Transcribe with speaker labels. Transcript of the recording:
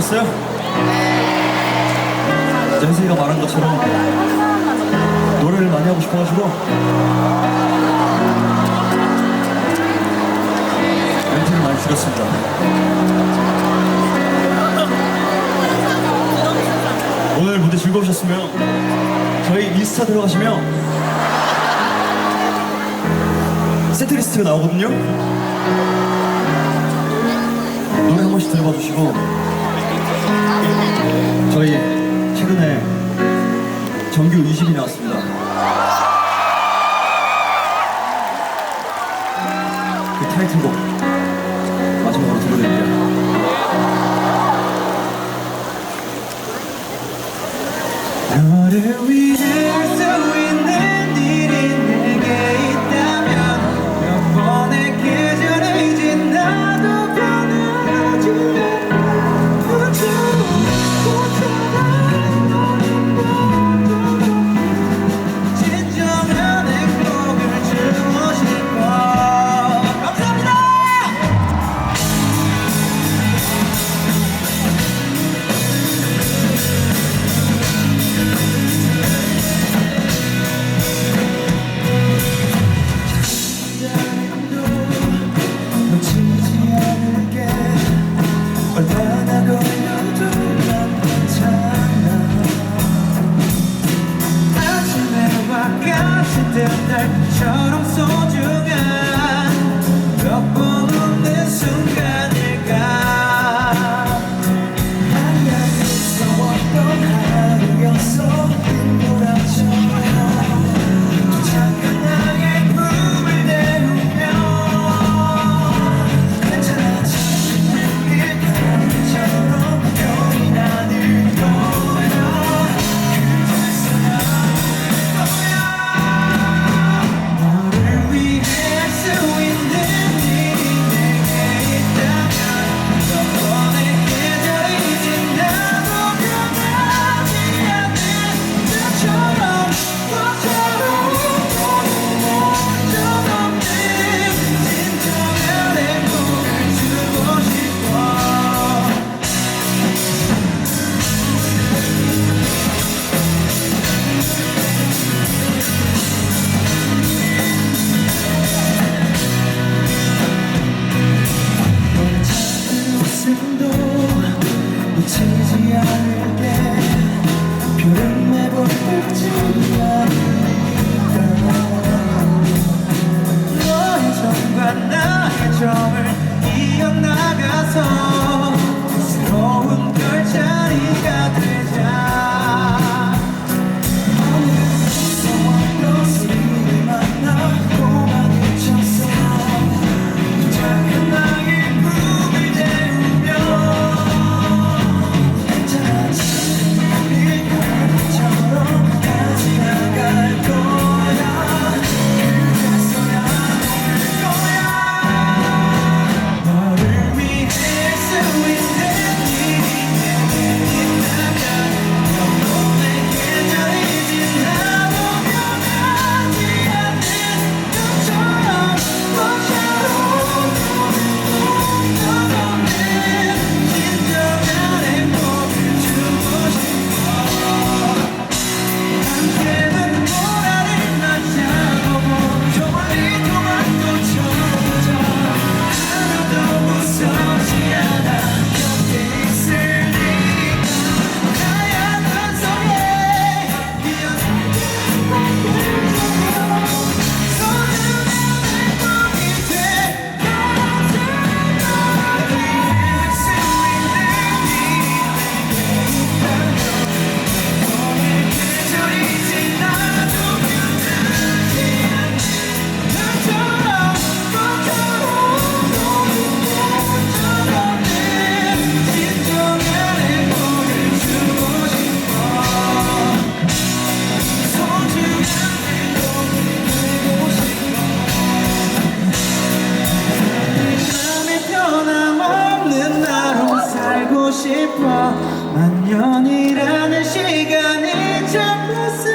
Speaker 1: 하셨어요? 젠세이가 말한 것처럼 노래를 많이 하고 싶어가지고? 멘트를 많이 줄였습니다. 오늘 무대 즐거우셨으면 저희 인스타 들어가시면 세트리스트가 나오거든요? 노래 한 번씩 들어봐 주시고 저희 최근에 정규 20이 나왔습니다. 그 타이틀곡 마지막으로 들려드릴게요. 너를 위해서 있는 일인 Yeah. 살고 싶어. 만년이라는 시간이 잡혔어